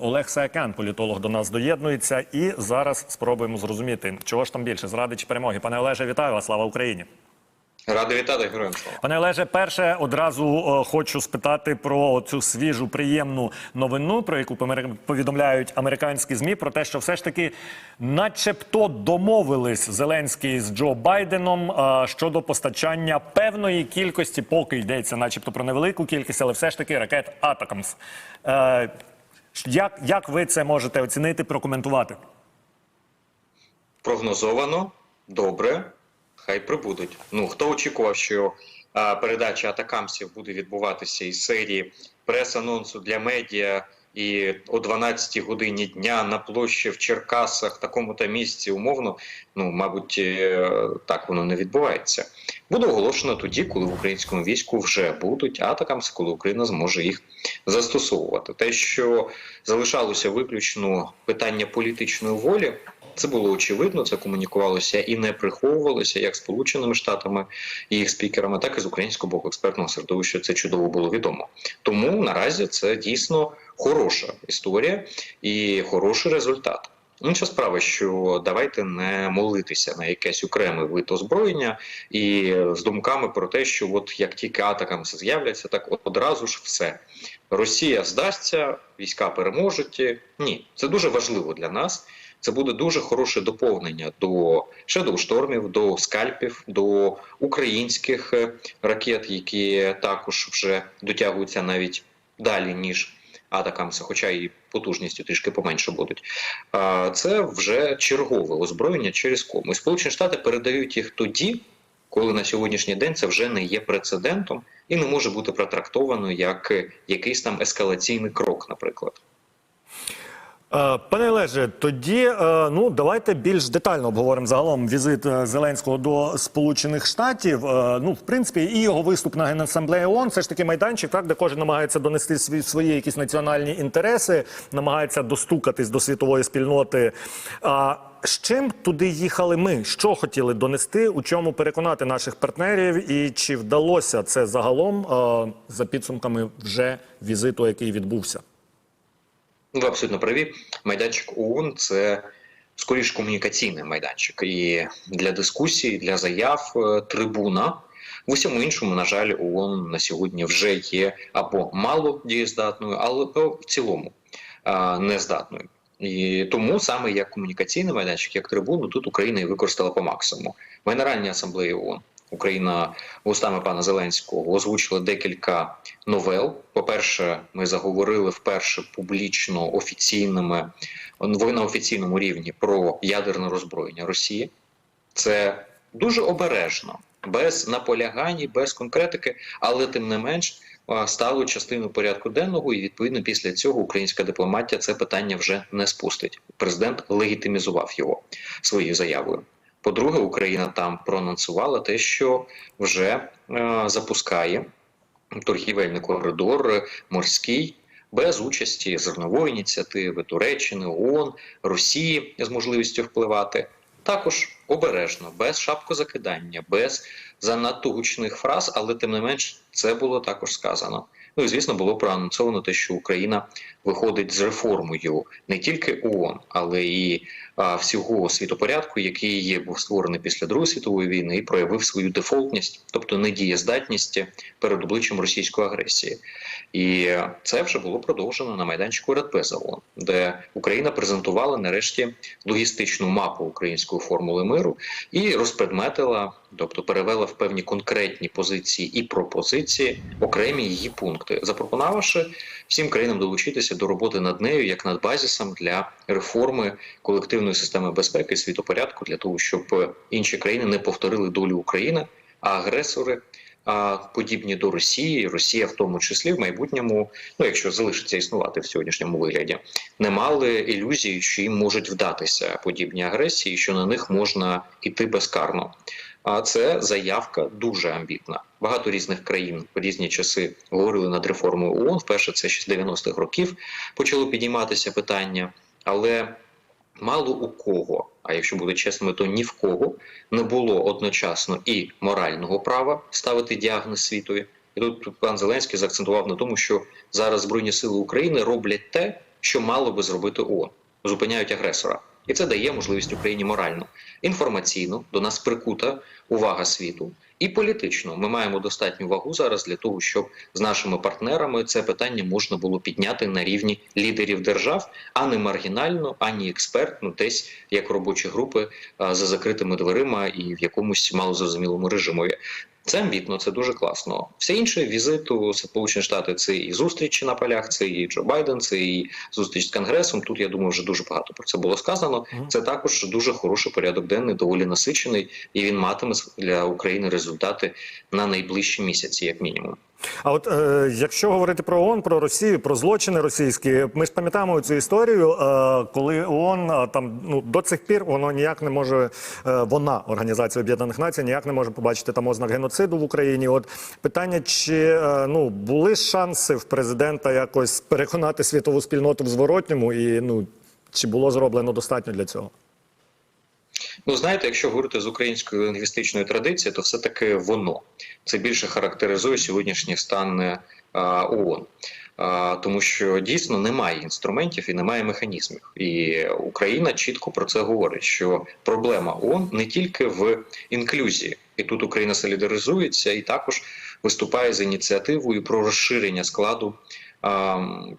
Олег Саакян, політолог, до нас доєднується, і зараз спробуємо зрозуміти, чого ж там більше зради чи перемоги. Пане Олеже, вітаю вас! Слава Україні! Радий вітати героям. Пане Олеже, перше одразу е, хочу спитати про цю свіжу приємну новину, про яку повідомляють американські змі, про те, що все ж таки, начебто, домовились Зеленський з Джо Байденом е, щодо постачання певної кількості, поки йдеться, начебто, про невелику кількість, але все ж таки ракет Атакамс. Як, як ви це можете оцінити, прокоментувати? Прогнозовано, добре, хай прибудуть. Ну хто очікував, що а, передача атакамсів буде відбуватися із серії прес-анонсу для медіа і о 12 годині дня на площі в Черкасах, такому-то місці, умовно, ну мабуть, е, так воно не відбувається. Буде оголошено тоді, коли в українському війську вже будуть атакамси, коли Україна зможе їх застосовувати. Те, що залишалося виключно питання політичної волі. Це було очевидно, це комунікувалося і не приховувалося як Сполученими Штатами і їх спікерами, так і з українського боку експертного середовища. Це чудово було відомо. Тому наразі це дійсно хороша історія і хороший результат. Інша справа, що давайте не молитися на якесь окреме вид озброєння і з думками про те, що от як тільки атакам з'являться, так одразу ж все. Росія здасться, війська переможуть. Ні, це дуже важливо для нас. Це буде дуже хороше доповнення до шедоу-штормів, до скальпів, до українських е, ракет, які також вже дотягуються навіть далі ніж атакамси, хоча і потужністю трішки поменше будуть. Це вже чергове озброєння через кому. І Сполучені Штати передають їх тоді, коли на сьогоднішній день це вже не є прецедентом і не може бути протрактовано як якийсь там ескалаційний крок, наприклад. Е, Пане Олеже, тоді е, ну давайте більш детально обговоримо загалом візит е, Зеленського до Сполучених Штатів. Ну, в принципі, і його виступ на Генасамблеї ООН – це ж таки майданчик, так де кожен намагається донести свої, свої якісь національні інтереси, намагається достукатись до світової спільноти. А з чим туди їхали ми? Що хотіли донести? У чому переконати наших партнерів? І чи вдалося це загалом за підсумками вже візиту, який відбувся? Ну, Ви абсолютно праві. Майданчик ООН – це скоріш комунікаційний майданчик. І для дискусій, для заяв е, трибуна. В усьому іншому, на жаль, ООН на сьогодні вже є або мало дієздатною, або в цілому е, нездатною. І тому саме як комунікаційний майданчик, як трибуну, тут Україна і використала по максимуму. В Генеральній асамблеї ООН Україна устами пана Зеленського озвучила декілька новел. По-перше, ми заговорили вперше публічно офіційними на офіційному рівні про ядерне роззброєння Росії. Це дуже обережно, без наполягань, без конкретики, але тим не менш стало частиною порядку денного, і відповідно після цього українська дипломатія це питання вже не спустить. Президент легітимізував його своєю заявою. По-друге, Україна там проанонсувала те, що вже е, запускає торгівельний коридор морський без участі зернової ініціативи Туреччини, ООН, Росії з можливістю впливати. Також обережно, без шапкозакидання, без занадто гучних фраз, але тим не менш це було також сказано. Ну і звісно, було проанонсовано те, що Україна виходить з реформою не тільки ООН, але і а, всього світопорядку, який був створений після Другої світової війни, і проявив свою дефолтність, тобто недієздатність перед обличчям російської агресії. І це вже було продовжено на майданчику Радбеза ООН, де Україна презентувала нарешті логістичну мапу української формули миру і розпредметила, тобто перевела в певні конкретні позиції і пропозиції окремі її пункти, запропонувавши всім країнам долучитися до роботи над нею як над базисом для реформи колективної системи безпеки і світопорядку для того, щоб інші країни не повторили долю України, а агресори. Подібні до Росії, Росія в тому числі в майбутньому, ну якщо залишиться існувати в сьогоднішньому вигляді, не мали ілюзії, що їм можуть вдатися подібні агресії, що на них можна іти безкарно. А це заявка дуже амбітна. Багато різних країн в різні часи говорили над реформою ООН. Вперше це ще з 90-х років почало підійматися питання, але мало у кого, а якщо бути чесними, то ні в кого не було одночасно і морального права ставити діагноз світові. І тут пан Зеленський заакцентував на тому, що зараз Збройні сили України роблять те, що мало би зробити ООН. Зупиняють агресора. І це дає можливість Україні морально, інформаційно до нас прикута увага світу і політично. Ми маємо достатню вагу зараз для того, щоб з нашими партнерами це питання можна було підняти на рівні лідерів держав, а не маргінально, ані експертно, десь як робочі групи за закритими дверима і в якомусь малозрозумілому режимові. Це амбітно, це дуже класно. Все інше візиту Сполучені Штати це і зустрічі на полях, це і Джо Байден, це і зустріч з Конгресом. Тут я думаю, вже дуже багато про це було сказано. Це також дуже хороший порядок денний, доволі насичений, і він матиме для України результати на найближчі місяці, як мінімум. А от е, якщо говорити про ООН, про Росію, про злочини російські, ми ж пам'ятаємо цю історію, е, коли ООН там ну до цих пір воно ніяк не може, е, вона організація Об'єднаних Націй, ніяк не може побачити там ознак геноциду в Україні. От питання, чи е, ну були шанси в президента якось переконати світову спільноту в зворотньому, і ну чи було зроблено достатньо для цього? Ну, знаєте, якщо говорити з української лінгвістичної традиції, то все таки воно це більше характеризує сьогоднішній стан е, ООН. Тому що дійсно немає інструментів і немає механізмів, і Україна чітко про це говорить: що проблема ООН не тільки в інклюзії, і тут Україна солідаризується і також виступає з ініціативою про розширення складу ем,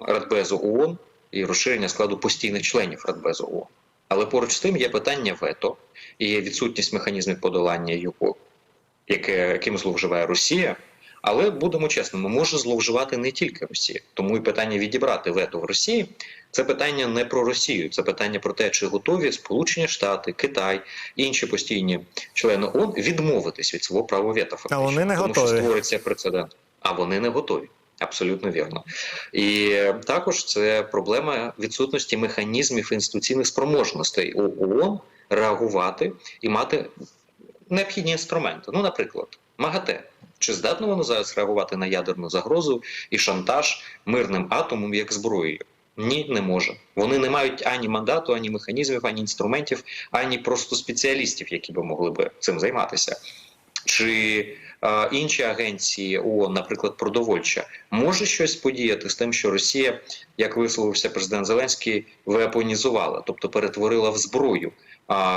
Радбезу ООН і розширення складу постійних членів Радбезу ООН. Але поруч з тим є питання вето і відсутність механізмів подолання його, яким зловживає Росія. Але будемо чесними, може зловживати не тільки Росія. Тому і питання відібрати вето в Росії це питання не про Росію, це питання про те, чи готові Сполучені Штати, Китай інші постійні члени ООН відмовитись від свого права вето. Фактично, вони не тому готові. що створиться прецедент. А вони не готові. Абсолютно вірно. І також це проблема відсутності механізмів інституційних спроможностей у ООН реагувати і мати необхідні інструменти. Ну, наприклад, МАГАТЕ. Чи здатно воно зараз реагувати на ядерну загрозу і шантаж мирним атомом як зброєю? Ні, не може. Вони не мають ані мандату, ані механізмів, ані інструментів, ані просто спеціалістів, які би могли би цим займатися. Чи інші агенції ООН, наприклад, продовольча, може щось подіяти з тим, що Росія, як висловився президент Зеленський, веапонізувала, тобто перетворила в зброю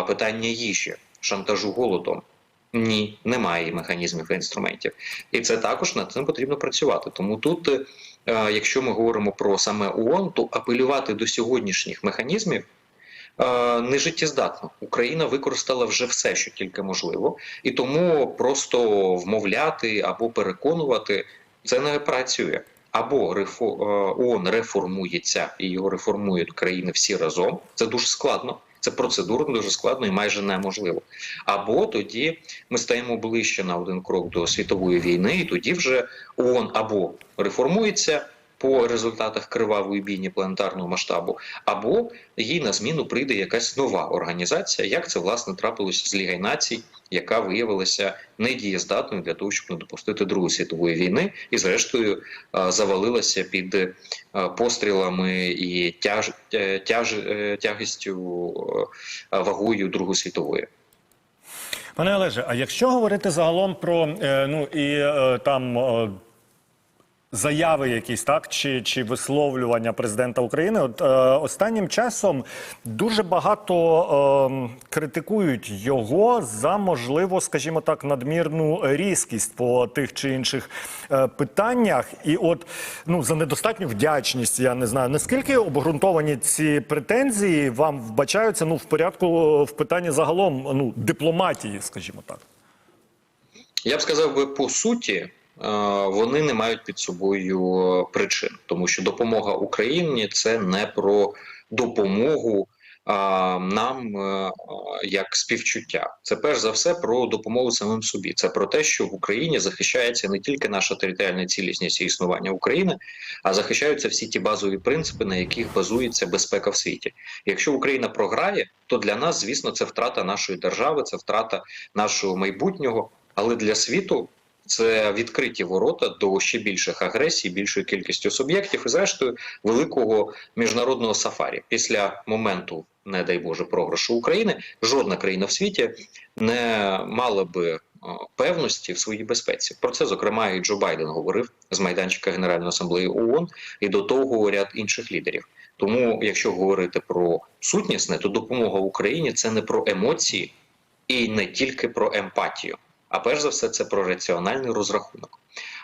питання їжі, шантажу голодом. Ні, немає механізмів і інструментів, і це також над цим потрібно працювати. Тому тут, е, якщо ми говоримо про саме ООН, то апелювати до сьогоднішніх механізмів е, не життєздатно. Україна використала вже все, що тільки можливо, і тому просто вмовляти або переконувати це не працює. Або е, ООН реформується і його реформують країни всі разом. Це дуже складно. Це процедурно дуже складно і майже неможливо. Або тоді ми стаємо ближче на один крок до світової війни, і тоді вже ООН або реформується по результатах кривавої бійні планетарного масштабу, або їй на зміну прийде якась нова організація, як це власне трапилося з Лігою націй, яка виявилася недієздатною для того, щоб не допустити Другої світової війни, і зрештою е, завалилася під е, пострілами і тяж, е, тяж, тягістю вагою Другої світової. Пане Олеже, а якщо говорити загалом про ну і там заяви якісь, так? Чи, чи висловлювання президента України, от е, останнім часом дуже багато е, критикують його за можливо, скажімо так, надмірну різкість по тих чи інших е, питаннях, і от ну за недостатню вдячність, я не знаю наскільки обґрунтовані ці претензії вам вбачаються ну в порядку в питанні загалом ну дипломатії, скажімо так. Я б сказав би по суті, вони не мають під собою причин, тому що допомога Україні це не про допомогу нам е, як співчуття. Це перш за все про допомогу самим собі. Це про те, що в Україні захищається не тільки наша територіальна цілісність і існування України, а захищаються всі ті базові принципи, на яких базується безпека в світі. Якщо Україна програє, то для нас, звісно, це втрата нашої держави, це втрата нашого майбутнього. Але для світу це відкриті ворота до ще більших агресій, більшої кількістю суб'єктів і, зрештою, великого міжнародного сафарі. Після моменту, не дай Боже, програшу України, жодна країна в світі не мала би певності в своїй безпеці. Про це зокрема і Джо Байден говорив з майданчика Генеральної асамблеї ООН і до того ряд інших лідерів. Тому, якщо говорити про сутнісне, то допомога Україні це не про емоції і не тільки про емпатію, а перш за все, це про раціональний розрахунок.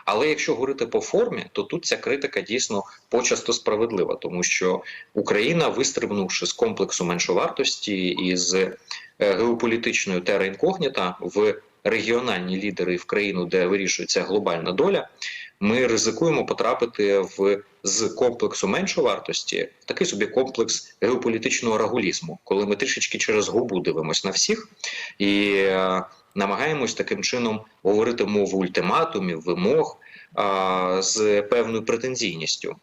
Але якщо говорити по формі, то тут ця критика дійсно почасто справедлива, тому що Україна, вистрибнувши з комплексу меншовартості і з е, геополітичною тера інкогніта в регіональні лідери в країну, де вирішується глобальна доля, ми ризикуємо потрапити в з комплексу меншовартості в такий собі комплекс геополітичного рагулізму, коли ми трішечки через губу дивимося на всіх і е, намагаємось таким чином говорити мову ультиматумів, вимог а, з певною претензійністю.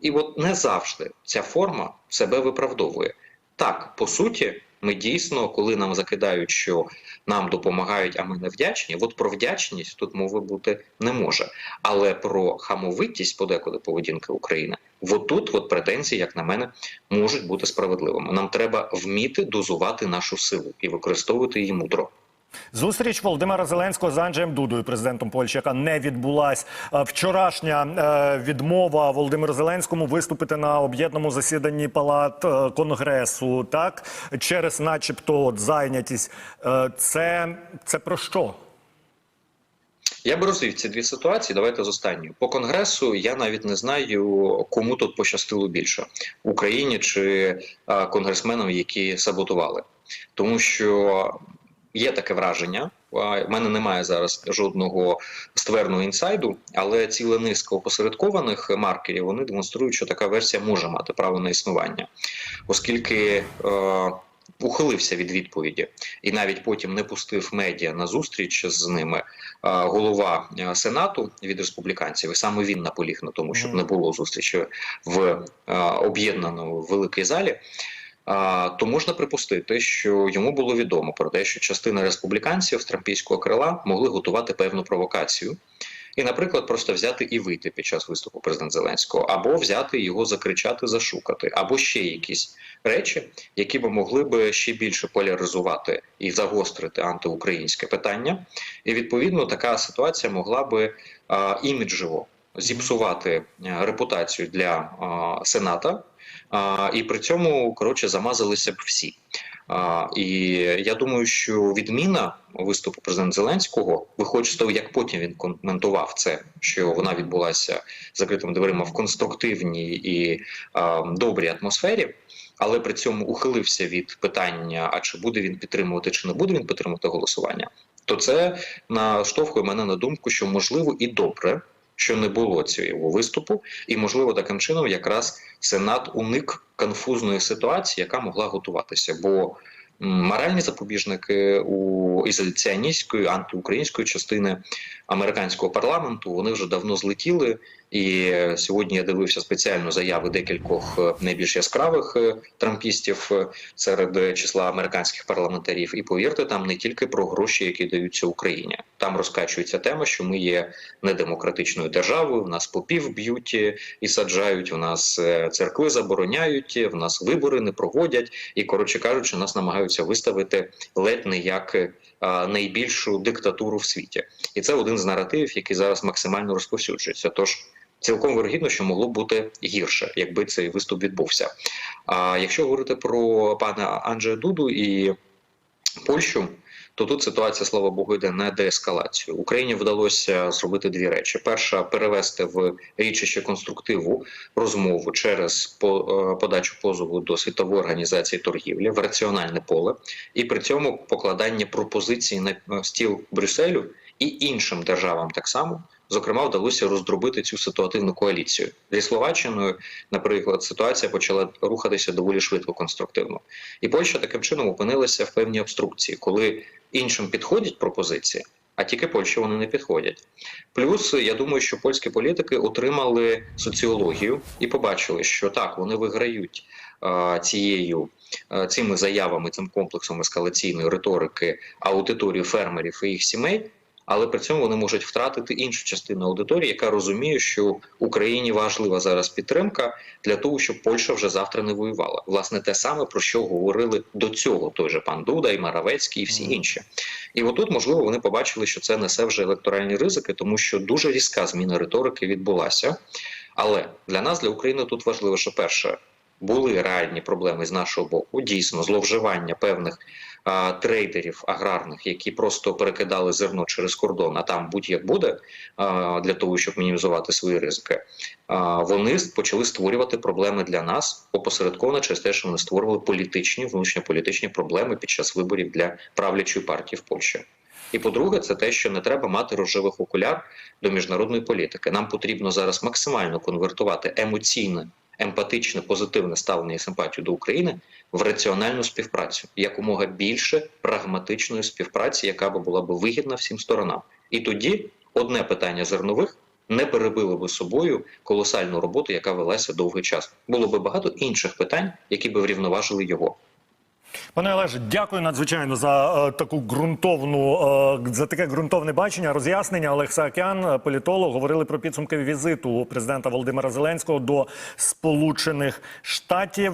І от не завжди ця форма себе виправдовує. Так, по суті, ми дійсно, коли нам закидають, що нам допомагають, а ми не вдячні. От про вдячність тут мови бути не може. Але про хамовитість подекуди поведінки України, от тут от претензії, як на мене, можуть бути справедливими. Нам треба вміти дозувати нашу силу і використовувати її мудро. Зустріч Володимира Зеленського з Анджеєм Дудою, президентом Польщі, яка не відбулась. Е, Вчорашня е, відмова Володимиру Зеленському виступити на об'єднаному засіданні палат е, конгресу, так через, начебто, от, зайнятість. Це, це про що? Я би розвів ці дві ситуації. Давайте з останньою. По конгресу я навіть не знаю, кому тут пощастило більше Україні чи конгресменам, які саботували, тому що є таке враження. У мене немає зараз жодного ствердного інсайду, але ціла низка опосередкованих маркерів вони демонструють, що така версія може мати право на існування, оскільки. Е, Ухилився від відповіді і навіть потім не пустив медіа на зустріч з ними. Голова сенату від республіканців, і саме він наполіг на тому, щоб не було зустрічі в об'єднаному великій залі. То можна припустити, що йому було відомо про те, що частина республіканців трампійського крила могли готувати певну провокацію. І, наприклад, просто взяти і вийти під час виступу президента Зеленського, або взяти його закричати, зашукати, або ще якісь речі, які би могли би ще більше поляризувати і загострити антиукраїнське питання. І відповідно така ситуація могла би а, іміджево зіпсувати репутацію для а, Сената. А, і при цьому коротше замазалися б всі. А, І я думаю, що відміна виступу президента Зеленського, виходить з того, як потім він коментував це, що вона відбулася закритими дверима в конструктивній і а, добрій атмосфері. Але при цьому ухилився від питання: а чи буде він підтримувати, чи не буде він підтримувати голосування, то це наштовхує мене на думку, що можливо і добре, що не було цього виступу, і можливо таким чином якраз Сенат уник конфузної ситуації, яка могла готуватися. Бо моральні запобіжники у ізоляціоністської антиукраїнської частини американського парламенту вони вже давно злетіли. І сьогодні я дивився спеціально заяви декількох найбільш яскравих трампістів серед числа американських парламентарів. І повірте, там не тільки про гроші, які даються Україні. Там розкачується тема, що ми є недемократичною державою. В нас попів б'ють і саджають. В нас церкви забороняють, в нас вибори не проводять. І коротше кажучи, нас намагаються виставити ледь не як найбільшу диктатуру в світі, і це один з наративів, який зараз максимально розповсюджується. Тож цілком вирогідно, що могло бути гірше, якби цей виступ відбувся. А якщо говорити про пана Анджея Дуду і Польщу. То тут ситуація, слава Богу, йде на деескалацію. Україні вдалося зробити дві речі: перша перевести в річище конструктиву розмову через подачу позову до світової організації торгівлі в раціональне поле, і при цьому покладання пропозицій на стіл Брюсселю і іншим державам так само. Зокрема, вдалося роздробити цю ситуативну коаліцію зі Словаччиною. Наприклад, ситуація почала рухатися доволі швидко конструктивно, і Польща таким чином опинилася в певній обструкції, коли іншим підходять пропозиції, а тільки Польщі вони не підходять. Плюс я думаю, що польські політики отримали соціологію і побачили, що так вони виграють а, цією. Цими заявами, цим комплексом ескалаційної риторики аудиторію фермерів і їх сімей, але при цьому вони можуть втратити іншу частину аудиторії, яка розуміє, що Україні важлива зараз підтримка для того, щоб Польща вже завтра не воювала. Власне, те саме про що говорили до цього той же пан Дуда і Маравецький, і всі інші. І отут, можливо, вони побачили, що це несе вже електоральні ризики, тому що дуже різка зміна риторики відбулася. Але для нас, для України, тут важливо, що перше. Були реальні проблеми з нашого боку, дійсно зловживання певних а, трейдерів аграрних, які просто перекидали зерно через кордон, а там будь-як буде а, для того, щоб мінімізувати свої ризики. А, вони почали створювати проблеми для нас опосередковано через те, що вони створювали політичні внутрішньополітичні проблеми під час виборів для правлячої партії в Польщі. І по-друге, це те, що не треба мати рожевих окуляр до міжнародної політики. Нам потрібно зараз максимально конвертувати емоційне, емпатичне, позитивне ставлення і симпатію до України в раціональну співпрацю, якомога більше прагматичної співпраці, яка би була б вигідна всім сторонам. І тоді одне питання зернових не перебило би собою колосальну роботу, яка велася довгий час. Було би багато інших питань, які би врівноважили його. Пане Олеже, дякую надзвичайно за е, таку ґрунтовну е, за таке ґрунтовне бачення, роз'яснення. Олег Саакян, політолог, говорили про підсумки візиту президента Володимира Зеленського до Сполучених Штатів.